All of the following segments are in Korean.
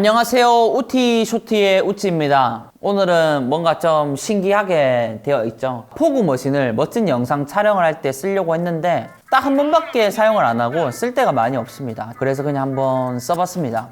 안녕하세요. 우티 쇼티의 우치입니다. 오늘은 뭔가 좀 신기하게 되어 있죠. 포구 머신을 멋진 영상 촬영을 할 때 쓰려고 했는데 딱 한 번밖에 사용을 안 하고 쓸 데가 많이 없습니다. 그래서 그냥 한번 써봤습니다.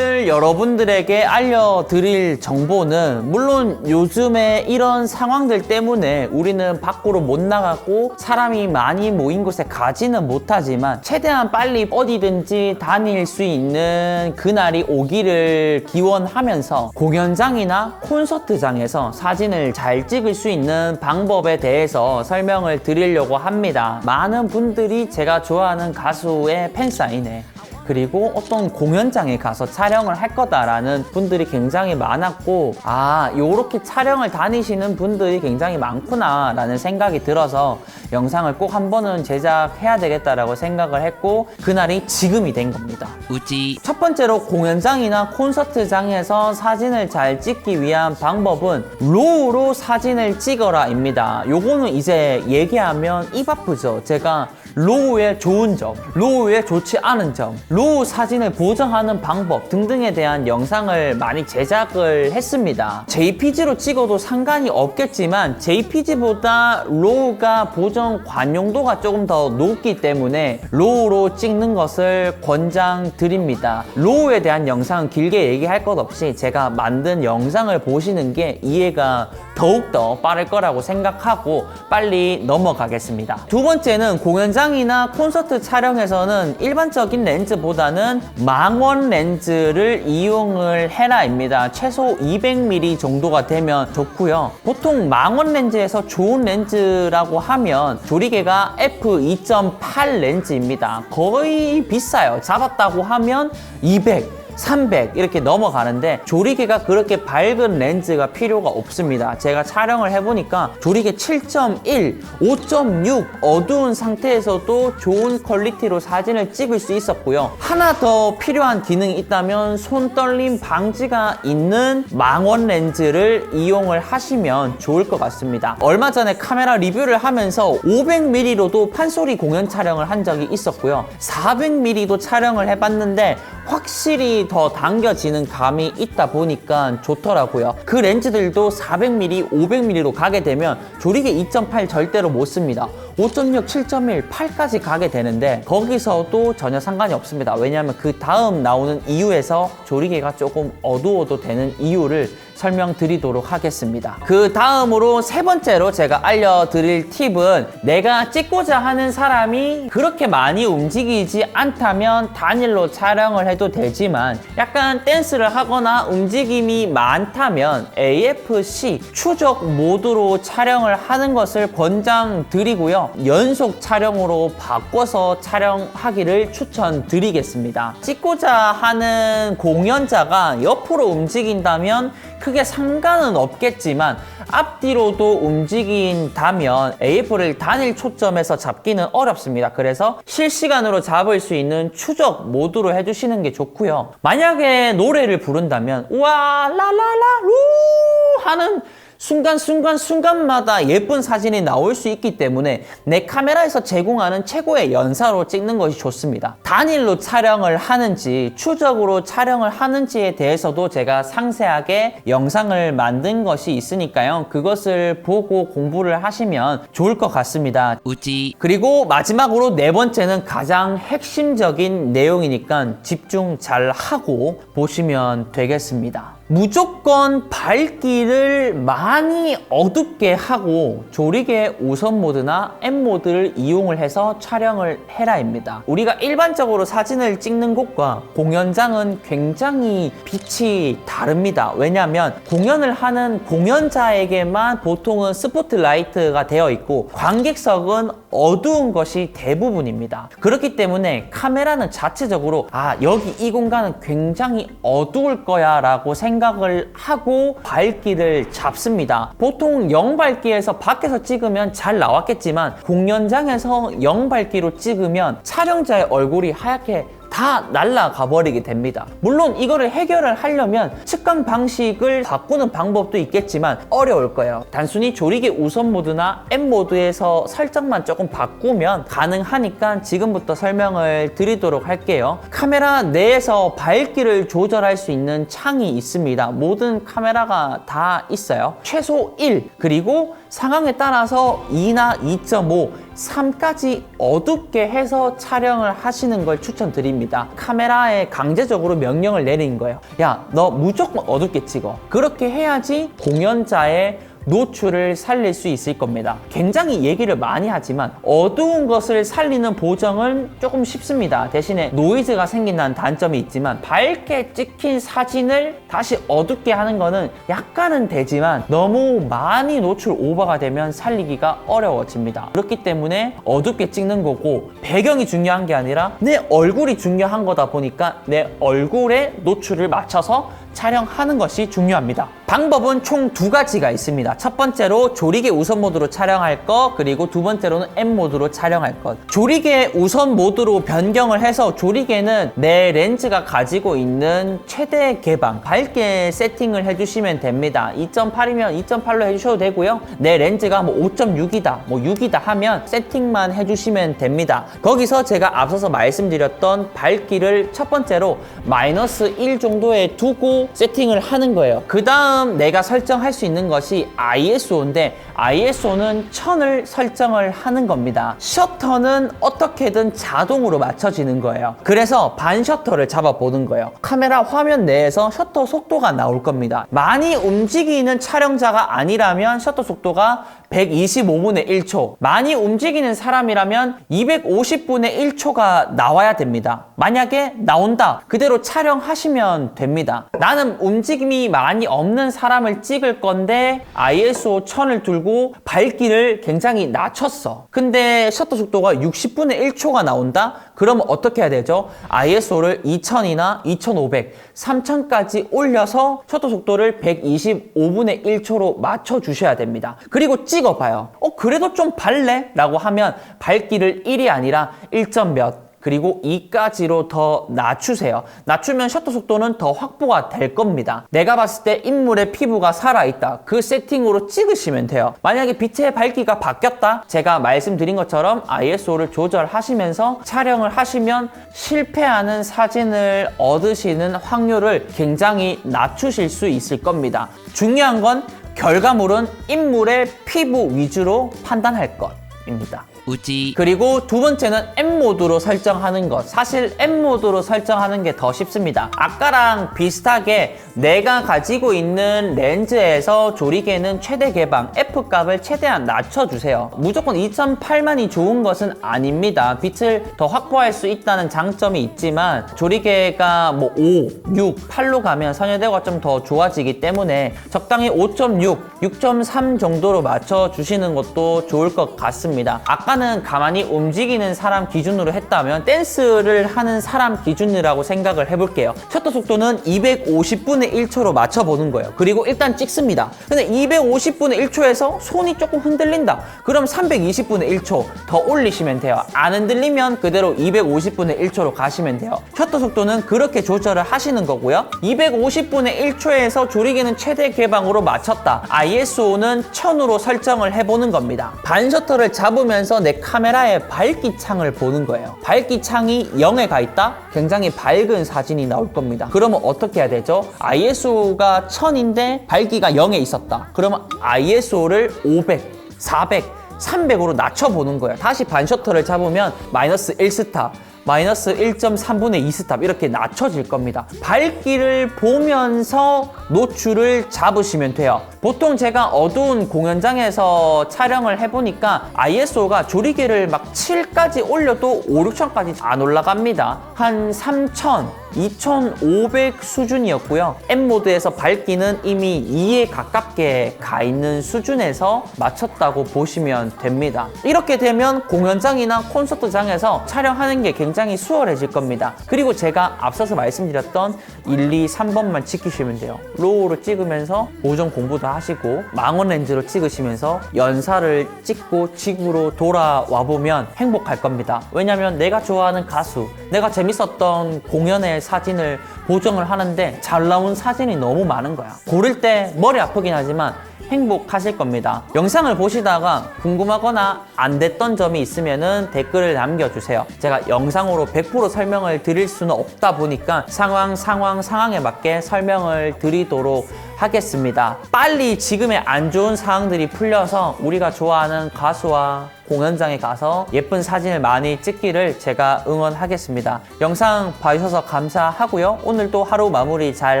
여러분들에게 알려드릴 정보는 물론 요즘에 이런 상황들 때문에 우리는 밖으로 못 나가고 사람이 많이 모인 곳에 가지는 못하지만 최대한 빨리 어디든지 다닐 수 있는 그날이 오기를 기원하면서 공연장이나 콘서트장에서 사진을 잘 찍을 수 있는 방법에 대해서 설명을 드리려고 합니다. 많은 분들이 제가 좋아하는 가수의 팬사인회 그리고 어떤 공연장에 가서 촬영을 할 거다라는 분들이 굉장히 많았고 아 요렇게 촬영을 다니시는 분들이 굉장히 많구나 라는 생각이 들어서 영상을 꼭 한 번은 제작해야 되겠다라고 생각을 했고 그날이 지금이 된 겁니다. 우지 첫 번째로 공연장이나 콘서트장에서 사진을 잘 찍기 위한 방법은 로우로 사진을 찍어라 입니다. 요거는 이제 얘기하면 입 아프죠. 제가 로우의 좋은 점, 로우의 좋지 않은 점, 로우 사진을 보정하는 방법 등등에 대한 영상을 많이 제작을 했습니다. JPG로 찍어도 상관이 없겠지만 JPG보다 로우가 보정 관용도가 조금 더 높기 때문에 로우로 찍는 것을 권장 드립니다. 로우에 대한 영상은 길게 얘기할 것 없이 제가 만든 영상을 보시는 게 이해가 더욱더 빠를 거라고 생각하고 빨리 넘어가겠습니다. 두 번째는 공연장 이나 콘서트 촬영에서는 일반적인 렌즈보다는 망원 렌즈를 이용을 해라입니다. 최소 200mm 정도가 되면 좋고요. 보통 망원 렌즈에서 좋은 렌즈라고 하면 조리개가 f2.8 렌즈입니다. 거의 비싸요. 잡았다고 하면 200. 300 이렇게 넘어가는데 조리개가 그렇게 밝은 렌즈가 필요가 없습니다. 제가 촬영을 해보니까 조리개 7.1, 5.6 어두운 상태에서도 좋은 퀄리티로 사진을 찍을 수 있었고요. 하나 더 필요한 기능이 있다면 손 떨림 방지가 있는 망원 렌즈를 이용을 하시면 좋을 것 같습니다. 얼마 전에 카메라 리뷰를 하면서 500mm로도 판소리 공연 촬영을 한 적이 있었고요. 400mm도 촬영을 해봤는데 확실히 더 당겨지는 감이 있다 보니까 좋더라고요. 그 렌즈들도 400mm, 500mm로 가게 되면 조리개 2.8 절대로 못 씁니다. 5.6, 7.1, 8까지 가게 되는데 거기서도 전혀 상관이 없습니다. 왜냐하면 그 다음 나오는 이유에서 조리개가 조금 어두워도 되는 이유를 설명드리도록 하겠습니다. 그 다음으로 세 번째로 제가 알려드릴 팁은 내가 찍고자 하는 사람이 그렇게 많이 움직이지 않다면 단일로 촬영을 해도 되지만 약간 댄스를 하거나 움직임이 많다면 AFC 추적 모드로 촬영을 하는 것을 권장드리고요. 연속 촬영으로 바꿔서 촬영하기를 추천드리겠습니다. 찍고자 하는 공연자가 옆으로 움직인다면 크게 상관은 없겠지만 앞뒤로도 움직인다면 AF를 단일 초점에서 잡기는 어렵습니다. 그래서 실시간으로 잡을 수 있는 추적 모드로 해주시는 게 좋고요. 만약에 노래를 부른다면 우와 라라라 루 하는 순간순간 순간마다 예쁜 사진이 나올 수 있기 때문에 내 카메라에서 제공하는 최고의 연사로 찍는 것이 좋습니다. 단일로 촬영을 하는지 추적으로 촬영을 하는지에 대해서도 제가 상세하게 영상을 만든 것이 있으니까요. 그것을 보고 공부를 하시면 좋을 것 같습니다. 우지 그리고 마지막으로 네 번째는 가장 핵심적인 내용이니까 집중 잘 하고 보시면 되겠습니다. 무조건 밝기를 많이 어둡게 하고 조리개 우선 모드나 M 모드를 이용을 해서 촬영을 해라입니다. 우리가 일반적으로 사진을 찍는 곳과 공연장은 굉장히 빛이 다릅니다. 왜냐하면 공연을 하는 공연자에게만 보통은 스포트라이트가 되어 있고 관객석은 어두운 것이 대부분입니다. 그렇기 때문에 카메라는 자체적으로 아 여기 이 공간은 굉장히 어두울 거야 라고 생각을 하고 밝기를 잡습니다. 보통 영밝기에서 밖에서 찍으면 잘 나왔겠지만 공연장에서 영밝기로 찍으면 촬영자의 얼굴이 하얗게 다 날아가 버리게 됩니다. 물론 이거를 해결을 하려면 측강 방식을 바꾸는 방법도 있겠지만 어려울 거예요. 단순히 조리개 우선 모드나 M 모드에서 설정만 조금 바꾸면 가능하니까 지금부터 설명을 드리도록 할게요. 카메라 내에서 밝기를 조절할 수 있는 창이 있습니다. 모든 카메라가 다 있어요. 최소 1 그리고 상황에 따라서 2나 2.5, 3까지 어둡게 해서 촬영을 하시는 걸 추천드립니다. 카메라에 강제적으로 명령을 내리는 거예요. 야, 너 무조건 어둡게 찍어. 그렇게 해야지 공연자의 노출을 살릴 수 있을 겁니다. 굉장히 얘기를 많이 하지만 어두운 것을 살리는 보정은 조금 쉽습니다. 대신에 노이즈가 생긴다는 단점이 있지만 밝게 찍힌 사진을 다시 어둡게 하는 거는 약간은 되지만 너무 많이 노출 오버가 되면 살리기가 어려워집니다. 그렇기 때문에 어둡게 찍는 거고 배경이 중요한 게 아니라 내 얼굴이 중요한 거다 보니까 내 얼굴에 노출을 맞춰서 촬영하는 것이 중요합니다. 방법은 총 두 가지가 있습니다. 첫 번째로 조리개 우선 모드로 촬영할 것, 그리고 두 번째로는 M 모드로 촬영할 것. 조리개 우선 모드로 변경을 해서 조리개는 내 렌즈가 가지고 있는 최대 개방, 밝게 세팅을 해주시면 됩니다. 2.8이면 2.8로 해주셔도 되고요. 내 렌즈가 뭐 5.6이다, 뭐 6이다 하면 세팅만 해주시면 됩니다. 거기서 제가 앞서서 말씀드렸던 밝기를 첫 번째로 마이너스 1 정도에 두고 세팅을 하는 거예요. 그 다음 내가 설정할 수 있는 것이 ISO인데 ISO는 1000을 설정을 하는 겁니다. 셔터는 어떻게든 자동으로 맞춰지는 거예요. 그래서 반 셔터를 잡아보는 거예요. 카메라 화면 내에서 셔터 속도가 나올 겁니다. 많이 움직이는 촬영자가 아니라면 셔터 속도가 125분의 1초. 많이 움직이는 사람이라면 250분의 1초가 나와야 됩니다. 만약에 나온다. 그대로 촬영하시면 됩니다. 나는 움직임이 많이 없는 사람을 찍을 건데 ISO 1000을 들고 밝기를 굉장히 낮췄어. 근데 셔터 속도가 60분의 1초가 나온다? 그러면 어떻게 해야 되죠? ISO를 2000이나 2500, 3000까지 올려서 셔터 속도를 125분의 1초로 맞춰 주셔야 됩니다. 그리고 찍어 봐요. 어, 그래도 좀 밝네? 라고 하면 밝기를 1이 아니라 1점 몇, 그리고 2까지로 더 낮추세요. 낮추면 셔터 속도는 더 확보가 될 겁니다. 내가 봤을 때 인물의 피부가 살아있다. 그 세팅으로 찍으시면 돼요. 만약에 빛의 밝기가 바뀌었다? 제가 말씀드린 것처럼 ISO를 조절하시면서 촬영을 하시면 실패하는 사진을 얻으시는 확률을 굉장히 낮추실 수 있을 겁니다. 중요한 건 결과물은 인물의 피부 위주로 판단할 것입니다. 우지 그리고 두 번째는 M 모드로 설정하는 것. 사실 M 모드로 설정하는 게 더 쉽습니다. 아까랑 비슷하게 내가 가지고 있는 렌즈에서 조리개는 최대 개방, F 값을 최대한 낮춰주세요. 무조건 2.8만이 좋은 것은 아닙니다. 빛을 더 확보할 수 있다는 장점이 있지만 조리개가 뭐 5, 6, 8로 가면 선열대가 좀 더 좋아지기 때문에 적당히 5.6, 6.3 정도로 맞춰주시는 것도 좋을 것 같습니다. 아까 는 가만히 움직이는 사람 기준으로 했다면 댄스를 하는 사람 기준이라고 생각을 해볼게요. 셔터 속도는 250분의 1초로 맞춰보는 거예요. 그리고 일단 찍습니다. 근데 250분의 1초에서 손이 조금 흔들린다. 그럼 320분의 1초 더 올리시면 돼요. 안 흔들리면 그대로 250분의 1초로 가시면 돼요. 셔터 속도는 그렇게 조절을 하시는 거고요. 250분의 1초에서 조리개는 최대 개방으로 맞췄다. ISO는 1000으로 설정을 해보는 겁니다. 반 셔터를 잡으면서 내 카메라의 밝기 창을 보는 거예요. 밝기 창이 0에 가 있다? 굉장히 밝은 사진이 나올 겁니다. 그러면 어떻게 해야 되죠? ISO가 1000인데 밝기가 0에 있었다. 그러면 ISO를 500, 400, 300으로 낮춰보는 거예요. 다시 반 셔터를 잡으면 마이너스 1스타, 마이너스 1.3분의 2 스탑 이렇게 낮춰질 겁니다. 밝기를 보면서 노출을 잡으시면 돼요. 보통 제가 어두운 공연장에서 촬영을 해보니까 ISO가 조리개를 막 7까지 올려도 5, 6천까지 안 올라갑니다. 한 3천, 2500 수준이었고요. M 모드에서 밝기는 이미 2에 가깝게 가 있는 수준에서 맞췄다고 보시면 됩니다. 이렇게 되면 공연장이나 콘서트장에서 촬영하는 게 굉장히 수월해질 겁니다. 그리고 제가 앞서서 말씀드렸던 1, 2, 3번만 지키시면 돼요. 로우로 찍으면서 오전 공부도 하시고 망원 렌즈로 찍으시면서 연사를 찍고 지구로 돌아와 보면 행복할 겁니다. 왜냐면 내가 좋아하는 가수, 내가 재밌었던 공연의 사진을 보정을 하는데 잘 나온 사진이 너무 많은 거야. 고를 때 머리 아프긴 하지만 행복하실 겁니다. 영상을 보시다가 궁금하거나 안 됐던 점이 있으면 댓글을 남겨주세요. 제가 영상으로 100% 설명을 드릴 수는 없다 보니까 상황, 상황, 상황에 맞게 설명을 드리도록 하겠습니다. 빨리 지금의 안 좋은 상황들이 풀려서 우리가 좋아하는 가수와 공연장에 가서 예쁜 사진을 많이 찍기를 제가 응원하겠습니다. 영상 봐주셔서 감사하고요. 오늘도 하루 마무리 잘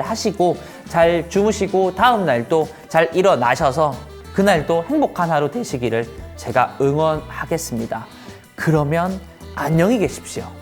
하시고 잘 주무시고 다음 날도 잘 일어나셔서 그날도 행복한 하루 되시기를 제가 응원하겠습니다. 그러면 안녕히 계십시오.